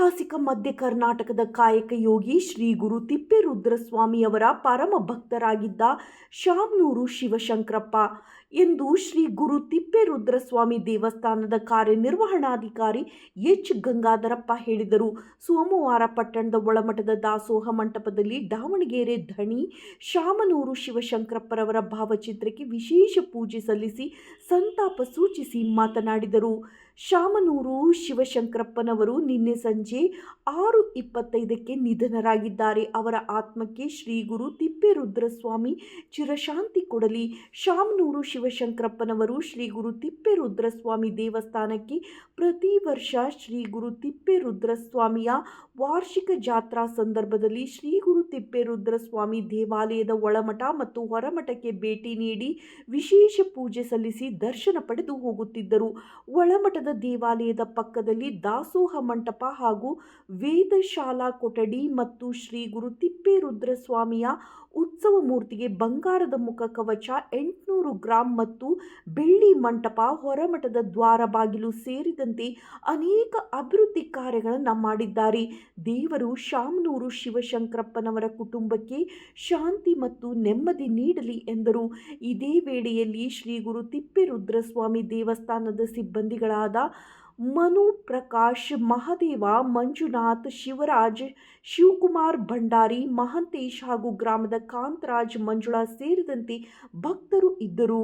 ಐತಿಹಾಸಿಕ ಮಧ್ಯ ಕರ್ನಾಟಕದ ಕಾಯಕ ಯೋಗಿ ಶ್ರೀ ಗುರು ತಿಪ್ಪೇರುದ್ರಸ್ವಾಮಿಯವರ ಪರಮ ಭಕ್ತರಾಗಿದ್ದ ಶಾಮನೂರು ಶಿವಶಂಕರಪ್ಪ ಎಂದು ಶ್ರೀ ಗುರು ತಿಪ್ಪೇರುದ್ರಸ್ವಾಮಿ ದೇವಸ್ಥಾನದ ಕಾರ್ಯನಿರ್ವಹಣಾಧಿಕಾರಿ ಎಚ್ ಗಂಗಾಧರಪ್ಪ ಹೇಳಿದರು. ಸೋಮವಾರ ಪಟ್ಟಣದ ಒಳಮಠದ ದಾಸೋಹ ಮಂಟಪದಲ್ಲಿ ದಾವಣಗೆರೆ ಧಣಿ ಶಾಮನೂರು ಶಿವಶಂಕರಪ್ಪರವರ ಭಾವಚಿತ್ರಕ್ಕೆ ವಿಶೇಷ ಪೂಜೆ ಸಲ್ಲಿಸಿ ಸಂತಾಪ ಸೂಚಿಸಿ ಮಾತನಾಡಿದರು. ಶಾಮನೂರು ಶಿವಶಂಕರಪ್ಪನವರು ನಿನ್ನೆ ಸಂಜೆ ಆರು ಇಪ್ಪತ್ತೈದಕ್ಕೆ ನಿಧನರಾಗಿದ್ದಾರೆ. ಅವರ ಆತ್ಮಕ್ಕೆ ಶ್ರೀ ಗುರು ತಿಪ್ಪೇರುದ್ರಸ್ವಾಮಿ ಚಿರಶಾಂತಿ ಕೊಡಲಿ. ಶಾಮನೂರು ಶಿವಶಂಕರಪ್ಪನವರು ಶ್ರೀ ಗುರು ತಿಪ್ಪೇರುದ್ರಸ್ವಾಮಿ ದೇವಸ್ಥಾನಕ್ಕೆ ಪ್ರತಿ ವರ್ಷ ಶ್ರೀ ಗುರು ತಿಪ್ಪೇರುದ್ರಸ್ವಾಮಿಯ ವಾರ್ಷಿಕ ಜಾತ್ರಾ ಸಂದರ್ಭದಲ್ಲಿ ಶ್ರೀ ಗುರು ತಿಪ್ಪೇರುದ್ರಸ್ವಾಮಿ ದೇವಾಲಯದ ಒಳಮಠ ಮತ್ತು ಹೊರಮಠಕ್ಕೆ ಭೇಟಿ ನೀಡಿ ವಿಶೇಷ ಪೂಜೆ ಸಲ್ಲಿಸಿ ದರ್ಶನ ಪಡೆದು ಹೋಗುತ್ತಿದ್ದರು. ಒಳಮಠದ ದೇವಾಲಯದ ಪಕ್ಕದಲ್ಲಿ ದಾಸೋಹ ಮಂಟಪ ಹಾಗೂ ವೇದಶಾಲಾ ಕೊಠಡಿ ಮತ್ತು ಶ್ರೀ ಗುರು ತಿಪ್ಪೇರುದ್ರಸ್ವಾಮಿಯ ಉತ್ಸವ ಮೂರ್ತಿಗೆ ಬಂಗಾರದ ಮುಖ ಕವಚ ಎಂಟುನೂರು ಗ್ರಾಂ ಮತ್ತು ಬೆಳ್ಳಿ ಮಂಟಪ ಹೊರಮಠದ ದ್ವಾರ ಬಾಗಿಲು ಸೇರಿದಂತೆ ಅನೇಕ ಅಭಿವೃದ್ಧಿ ಕಾರ್ಯಗಳನ್ನು ಮಾಡಿದ್ದಾರೆ. ದೇವರು ಶಾಮನೂರು ಶಿವಶಂಕರಪ್ಪನವರ ಕುಟುಂಬಕ್ಕೆ ಶಾಂತಿ ಮತ್ತು ನೆಮ್ಮದಿ ನೀಡಲಿ ಎಂದರು. ಇದೇ ವೇಳೆಯಲ್ಲಿ ಶ್ರೀ ಗುರು ತಿಪ್ಪೇರುದ್ರಸ್ವಾಮಿ ದೇವಸ್ಥಾನದ ಸಿಬ್ಬಂದಿಗಳಾದ ಮನು ಪ್ರಕಾಶ್, ಮಹದೇವ, ಮಂಜುನಾಥ್, ಶಿವರಾಜ್, ಶಿವಕುಮಾರ್ ಭಂಡಾರಿ, ಮಹಂತೇಶ್ ಹಾಗೂ ಗ್ರಾಮದ ಕಾಂತರಾಜ್ ಮಂಜುಳಾ ಸೇರಿದಂತೆ ಭಕ್ತರು ಇದ್ದರು